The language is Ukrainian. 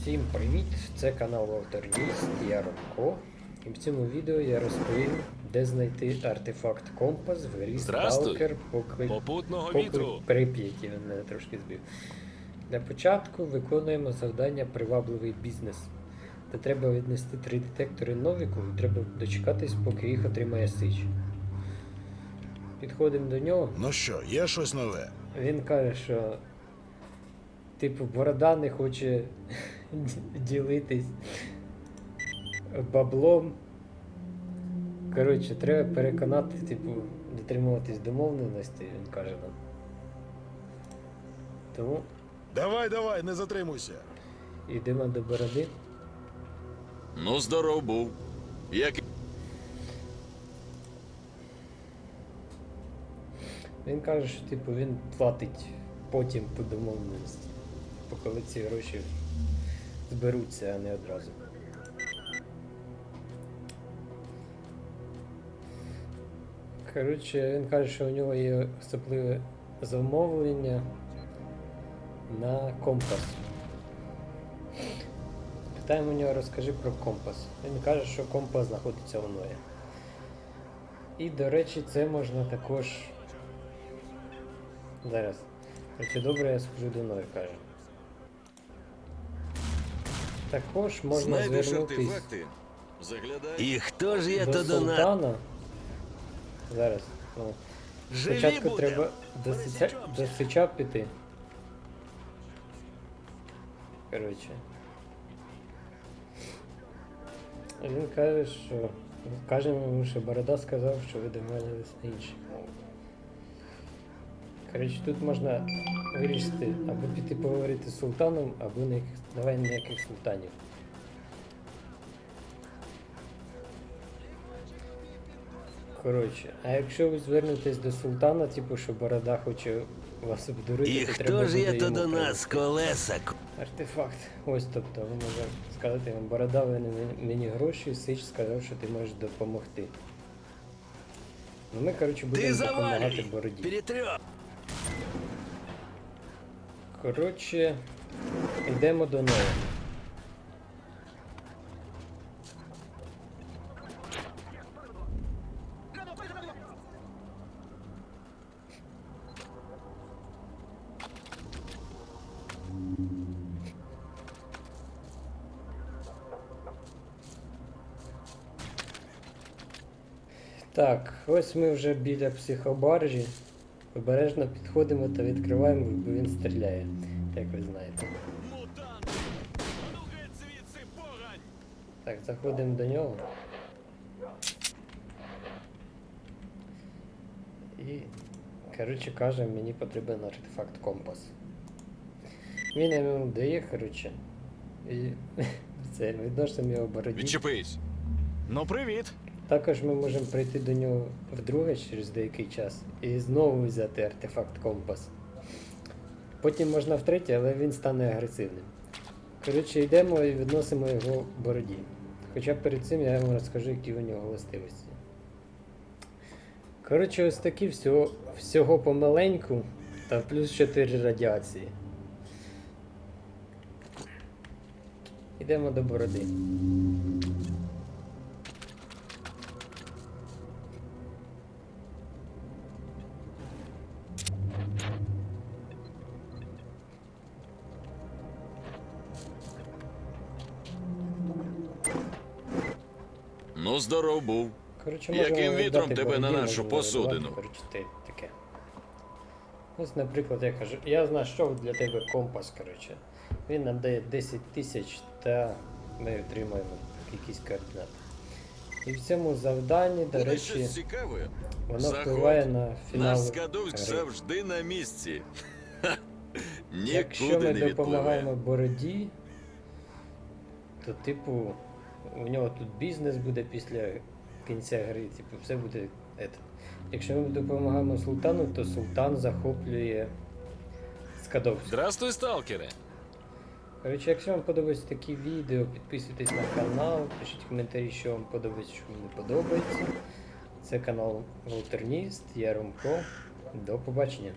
Всім привіт! Це канал Авторніст, я Ромко. І в цьому відео я розповім, де знайти артефакт компас в грі. Stalker поклик... Попутного вітру. Прип'яті, він мене трошки збив. Для початку виконуємо завдання Привабливий бізнес. Де треба віднести три детектори Новіку і треба дочекатись, поки їх отримає Сич. Підходимо до нього. Ну що, є щось нове? Він каже, що типу борода не хоче ділитись баблом. Коротше, треба переконати, типу, дотримуватись домовленості, він каже нам. Тому Давай, давай, не затримуйся. йдемо до бороди. Ну, здоров був. Як Він каже, що типу він платить потім по домовленості. Бо коли ці гроші зберуться, а не одразу. Коротше, він каже, що у нього є особливе замовлення на компас. Питаємо у нього, розкажи про компас. Він каже, що компас знаходиться у Ноя. І, до речі, це можна також. Зараз. Якщо добре, я схожу до Ноя, каже. Також можна знайдеш звернутись артефакти, заглядай. І хто ж є до то до нас? султана. Зараз. Ну, Живі спочатку будем. треба до, сича, до сича піти. Коротше. Він каже, що. Каже йому, що Борода сказав, що ви домовились на інші. Коротше, тут можна вирішити або піти поговорити з султаном, або ніяких, давай ніяких султанів. Коротше, а якщо ви звернетесь до султана, типу, що борода хоче вас обдурити, І то хто треба ж є буде то йому до нас, колеса? Артефакт. Ось тобто, ви може сказати вам, борода винен мені гроші, Сич сказав, що ти можеш допомогти. Ну ми, коротше, Ти будемо допомагати бороді. Перетрьох! Коротше, йдемо до неї. Так, ось ми вже біля психобаржі. Обережно підходимо та відкриваємо, бо він стріляє, як ви знаєте. Так, заходимо до нього. І, коротше, каже, мені потрібен артефакт компас. Він йому дає, коротше. І це відносимо його бороді. Відчепись. Ну, привіт. Також ми можемо прийти до нього вдруге через деякий час і знову взяти артефакт компас. Потім можна втретє, але він стане агресивним. Коротше, йдемо і відносимо його бороді. Хоча перед цим я вам розкажу, які у нього властивості. Коротше, ось такі всього, всього помаленьку та плюс 4 радіації. Йдемо до бороди. Ну, здоров був. Коротше, Яким вітром тебе на нашу посудину? Коротше, те- таке. Ось, наприклад, я кажу, я знайшов для тебе компас, коротше. Він нам дає 10 тисяч та ми отримаємо якісь координати. І в цьому завданні, до речі, воно впливає на фінал. Наш скадовськ завжди на місці. Якщо ми допомагаємо бороді, то типу у нього тут бізнес буде після кінця гри, типу, все буде. ето. Якщо ми допомагаємо султану, то султан захоплює Скадовськ. Здрастуй, сталкере. Коротше, якщо вам подобаються такі відео, підписуйтесь на канал, пишіть коментарі, що вам подобається, що вам не подобається. Це канал Волтерніст, я Ромко. До побачення.